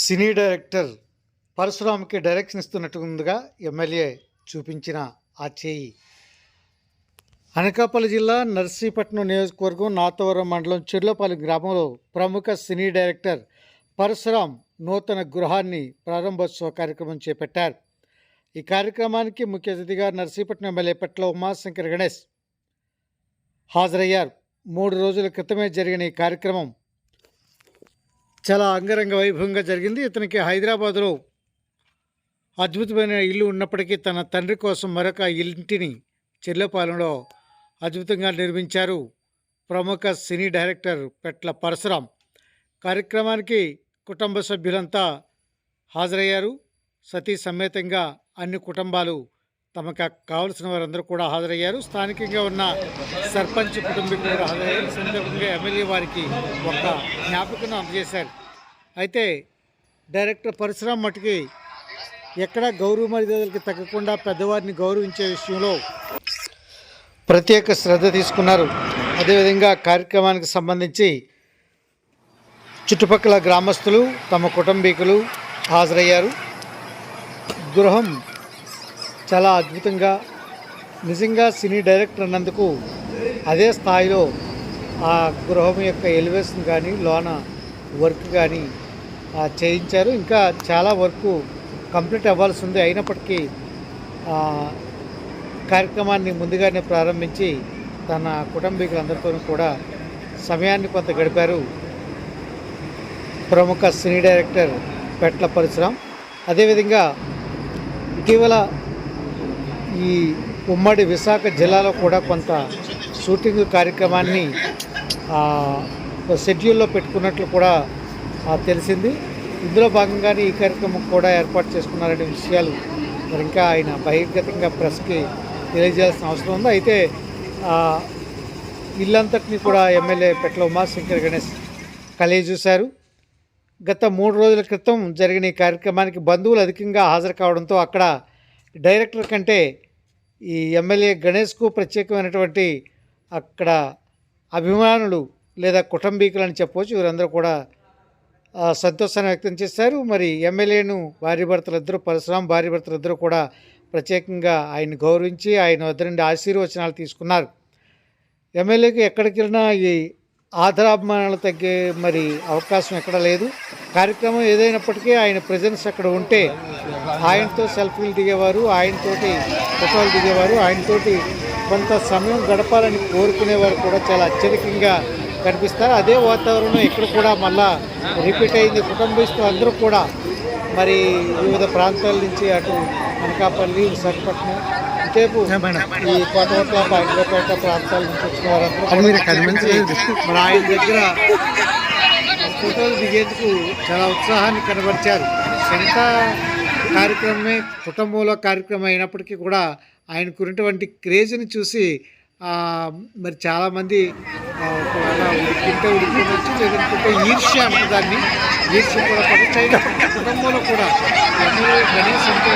సినీ director పరశురామ్కి direction ఇస్తున్నట్టుగా MLA చూపించిన ఆ చేయి. అనకాపల్లి జిల్లా నర్సీపట్నం నియోజకవర్గం నాతవరం మండలం చిర్లపల్లి గ్రామంలో ప్రముఖ సినీ డైరెక్టర్ పరశురామ్ నూతన గృహాన్ని ప్రారంభోత్సవ కార్యక్రమం చేపట్టారు. ఈ కార్యక్రమానికి ముఖ్య అతిథిగా నర్సీపట్నం ఎమ్మెల్యే పట్ల ఉమాశంకర్ గణేష్ హాజరయ్యారు. మూడు రోజుల క్రితమే జరిగిన ఈ కార్యక్రమం చాలా అంగరంగ వైభవంగా జరిగింది. ఇతనికి హైదరాబాదులో అద్భుతమైన ఇల్లు ఉన్నప్పటికీ తన తండ్రి కోసం మరొక ఇంటిని చెర్లపాలెంలో అద్భుతంగా నిర్మించారు. ప్రముఖ సినీ డైరెక్టర్ పెట్ల పరశురాం కార్యక్రమానికి కుటుంబ సభ్యులంతా హాజరయ్యారు. సతీ సమేతంగా అన్ని కుటుంబాలు తమకు కావలసిన వారందరూ కూడా హాజరయ్యారు. స్థానికంగా ఉన్న సర్పంచ్ కుటుంబీకులు కూడా హాజరయ్యారు. సందర్భంగా ఎమ్మెల్యే వారికి ఒక జ్ఞాపకం అందజేశారు. అయితే డైరెక్టర్ పరశురాం మటుకి ఎక్కడ గౌరవ మర్యాదలకి తగ్గకుండా పెద్దవారిని గౌరవించే విషయంలో ప్రత్యేక శ్రద్ధ తీసుకున్నారు. అదేవిధంగా కార్యక్రమానికి సంబంధించి చుట్టుపక్కల గ్రామస్తులు తమ కుటుంబీకులు హాజరయ్యారు. గృహం చాలా అద్భుతంగా నిజంగా సినీ డైరెక్టర్ అన్నందుకు అదే స్థాయిలో ఆ గృహం యొక్క ఎలివేషన్ కానీ లోన వర్క్ కానీ చేయించారు. ఇంకా చాలా వర్క్ కంప్లీట్ అవ్వాల్సి ఉంది అయినప్పటికీ కార్యక్రమాన్ని ముందుగానే ప్రారంభించి తన కుటుంబీకులందరితో కూడా సమయాన్ని కొంత గడిపారు ప్రముఖ సినీ డైరెక్టర్ పెట్ల పరశురాం. అదేవిధంగా ఇటీవల ఈ ఉమ్మడి విశాఖ జిల్లాలో కూడా కొంత షూటింగ్ కార్యక్రమాన్ని షెడ్యూల్లో పెట్టుకున్నట్లు కూడా తెలిసింది. ఇందులో భాగంగానే ఈ కార్యక్రమం కూడా ఏర్పాటు చేసుకున్నారనే విషయాలు మరి ఇంకా ఆయన బహిర్గతంగా ప్రెస్కి తెలియజేయాల్సిన అవసరం ఉంది. అయితే ఇల్లంతటిని కూడా ఎమ్మెల్యే పెట్ల ఉమాశంకర్ గణేష్ కలిగి చూశారు. గత మూడు రోజుల క్రితం జరిగిన ఈ కార్యక్రమానికి బంధువులు అధికంగా హాజరు కావడంతో అక్కడ డైరెక్టర్ కంటే ఈ ఎమ్మెల్యే గణేష్కు ప్రత్యేకమైనటువంటి అక్కడ అభిమానులు లేదా కుటుంబీకులు అని చెప్పవచ్చు. వీరందరూ కూడా సంతోషాన్ని వ్యక్తం చేశారు. మరి ఎమ్మెల్యేను భార్య భర్తలిద్దరూ పరశురాం భార్య భర్తలిద్దరూ కూడా ప్రత్యేకంగా ఆయన గౌరవించి ఆయన వద్ద నుండి ఆశీర్వచనాలు తీసుకున్నారు. ఎమ్మెల్యేకి ఎక్కడికి వెళ్ళినా ఈ ఆదరాభిమానాలు తగ్గే మరి అవకాశం ఎక్కడ లేదు. కార్యక్రమం ఏదైనప్పటికీ ఆయన ప్రజెన్స్ అక్కడ ఉంటే ఆయనతో సెల్ఫీలు దిగేవారు ఆయనతోటి ఫోటోలు దిగేవారు ఆయనతోటి కొంత సమయం గడపాలని కోరుకునేవారు కూడా చాలా అత్యధికంగా కనిపిస్తారు. అదే వాతావరణం ఇక్కడ కూడా మళ్ళా రిపీట్ అయింది. కుటుంబస్తులు అందరూ కూడా మరి వివిధ ప్రాంతాల నుంచి అటు అనకాపల్లి విశాఖపట్నం ఇటేపు ఈ కోటవట్ల హైదరాబాద్ ప్రాంతాల నుంచి వచ్చిన వారందరూ మరి ఆయన దగ్గర ఫోటోలు దిగేందుకు చాలా ఉత్సాహాన్ని కనబరిచారు. సొంత కార్యక్రమమే కుటుంబంలో కార్యక్రమం అయినప్పటికీ కూడా ఆయనకు ఉన్నటువంటి క్రేజ్ని చూసి మరి చాలామంది ఒకవేళ ఉడికింటే ఉడికినొచ్చు లేదంటే ఈర్ష్య అంటే దాన్ని ఈర్ష్య కూడా పడుతుంది కుటుంబంలో కూడా అందరూ గణేష్ అంటే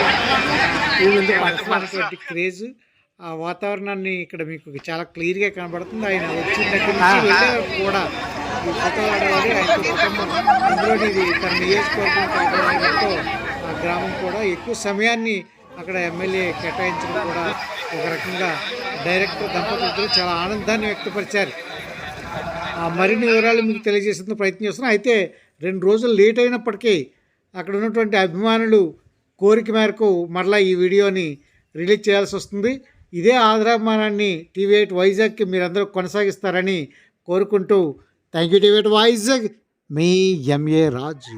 పడుతున్నటువంటి క్రేజ్ ఆ వాతావరణాన్ని ఇక్కడ మీకు చాలా క్లియర్గా కనబడుతుంది. ఆయన వచ్చిన దగ్గర నుంచి వెళ్ళే కూడా ఈ ఫోటోలు ఆడేవారు. ఆయన కుటుంబం అందులో ఇది తన నియోజకవర్గంతో ఆ గ్రామం కూడా ఎక్కువ సమయాన్ని అక్కడ ఎమ్మెల్యే కేటాయించడం కూడా ఒక రకంగా డైరెక్టర్ దంపతులు చాలా ఆనందాన్ని వ్యక్తపరిచారు. ఆ మరిన్ని వివరాలు మీకు తెలియజేసేందుకు ప్రయత్నం చేస్తున్నాం. అయితే రెండు రోజులు లేట్ అయినప్పటికీ అక్కడ ఉన్నటువంటి అభిమానులు కోరిక మేరకు మరలా ఈ వీడియోని రిలీజ్ చేయాల్సి వస్తుంది. ఇదే ఆదరాభిమానాన్ని టీవీ ఎయిట్ వైజాగ్కి మీరందరూ కొనసాగిస్తారని కోరుకుంటూ thank you TV eight Vizag. Me MA Raju.